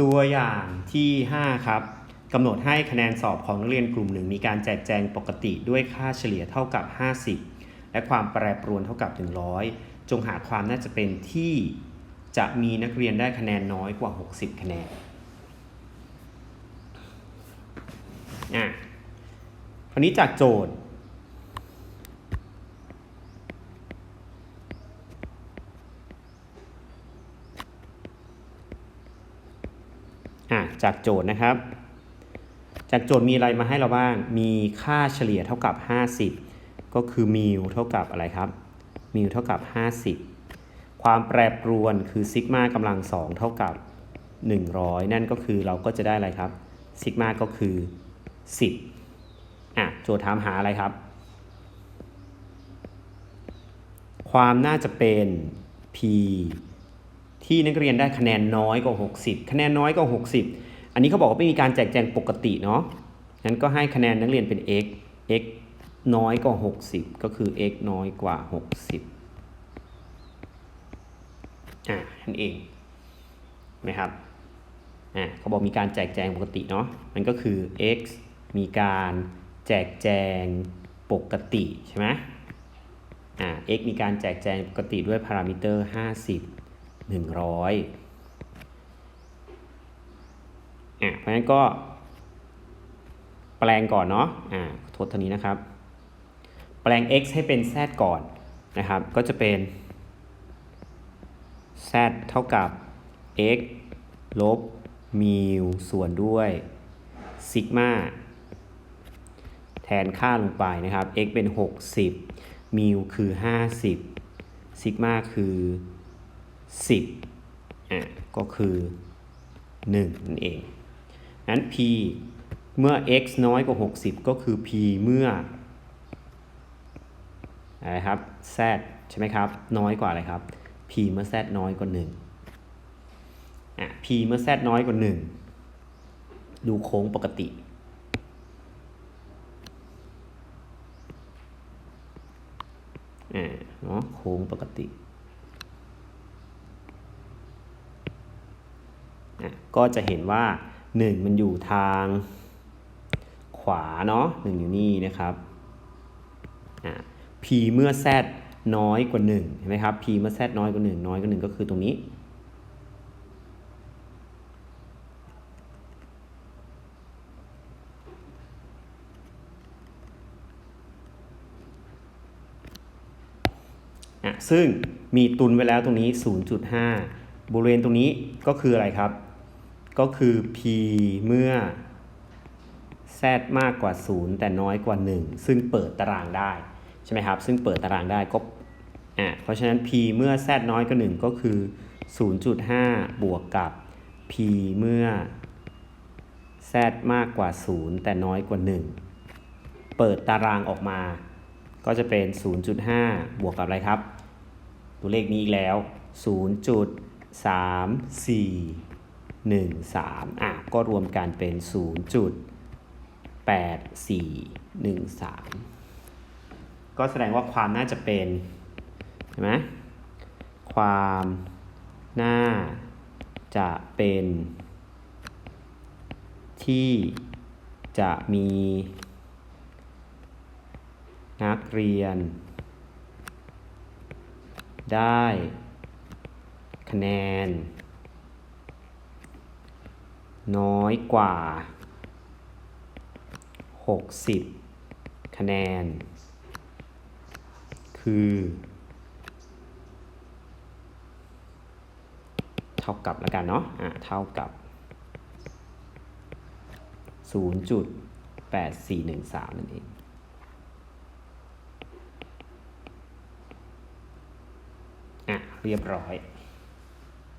ตัวอย่างที่ 5 ครับกำหนดให้คะแนนสอบของนักเรียนกลุ่มหนึ่งมีการแจกแจงปกติด้วยค่าเฉลี่ยเท่ากับ 50 และความแปรปรวนเท่ากับ 100 จงหาความน่าจะเป็นที่จะมีนักเรียนได้คะแนนน้อยกว่า 60 คะแนนอะคราวนี้จากโจทย์ อะจากโจทย์นะครับ จากโจทย์มีอะไรมาให้เราบ้าง มีค่าเฉลี่ยเท่ากับ 50 ก็คือมิวเท่ากับอะไรครับมิวเท่ากับ 50 ความแปรปรวนคือซิกมากำลังสองเท่ากับ 100 นั่นก็คือเราก็จะได้อะไรครับซิกมาก็คือ 10อะโจทย์ถามหาอะไรครับ ความน่าจะเป็น p ที่นักเรียนได้คะแนนน้อยกว่า 60 คะแนนน้อยกว่า 60 อันนี้เขาบอกว่าไม่มีการแจกแจงปกติเนาะงั้นก็ให้คะแนนนักเรียนเป็น x x น้อยกว่า 60 ก็คือ x น้อยกว่า 60 อ่านั่นเองไหมครับอ่าเขาบอกมีการแจกแจงปกติเนาะมันก็คือ x มีการแจกแจงปกติใช่ไหมอ่า x มีการแจกแจงปกติด้วยพารามิเตอร์ 50 100อะเพราะฉะนั้นก็แปลงก่อนเนาะอ่าทดเท่านี้นะครับ แปลง x ให้เป็น z ก่อนนะครับ ก็จะเป็น z เท่ากับ x ลบมิวส่วนด้วยซิกมาแทนค่าลงไปนะครับ x เป็น 60มิวคือ 50ซิกมาคือ 10อะก็คือ 1 นั่นเองนั้น p เมื่อ x น้อยกว่า 60 ก็คือ p เมื่ออะไรครับ z ใช่ไหมครับ น้อยกว่าอะไรครับ p เมื่อ z น้อยกว่า1อะ p เมื่อ z น้อยกว่า 1 ดูโค้งปกติ อ่าเนาะโค้งปกติ อะ ก็จะเห็นว่า 1 มันอยู่ทางขวาเนาะ1อยู่นี่นะครับอะ p เมื่อ z น้อยกว่า1เห็นไหมครับ p เมื่อ z น้อยกว่า 1 น้อยกว่า 1 ก็คือตรงนี้อะซึ่งมีตุนไว้แล้วตรงนี้ 0.5 บริเวณตรงนี้ก็คืออะไรครับ ก็คือ p เมื่อ z มากกว่า 0 แต่น้อยกว่า 1 ซึ่งเปิดตารางได้ใช่ไหมครับ ซึ่งเปิดตารางได้ก็อะเพราะฉะนั้น p เมื่อ z น้อยกว่า 1 ก็คือ 0.5 บวกกับ p เมื่อ z มากกว่า 0 แต่น้อยกว่า 1 เปิดตารางออกมา ก็จะเป็น 0.5 บวกกับอะไรครับ ตัวเลขนี้อีกแล้ว 1 3อะก็รวมกันเป็น 0.8413 ก็แสดงว่าความน่าจะเป็นใช่ไหมความน่าจะเป็น ที่จะมี นักเรียน ได้คะแนน น้อยกว่า 60 คะแนน คือ เท่ากับแล้วกันเนาะอะเท่ากับ 0.8413 นั่นเองอะเรียบร้อย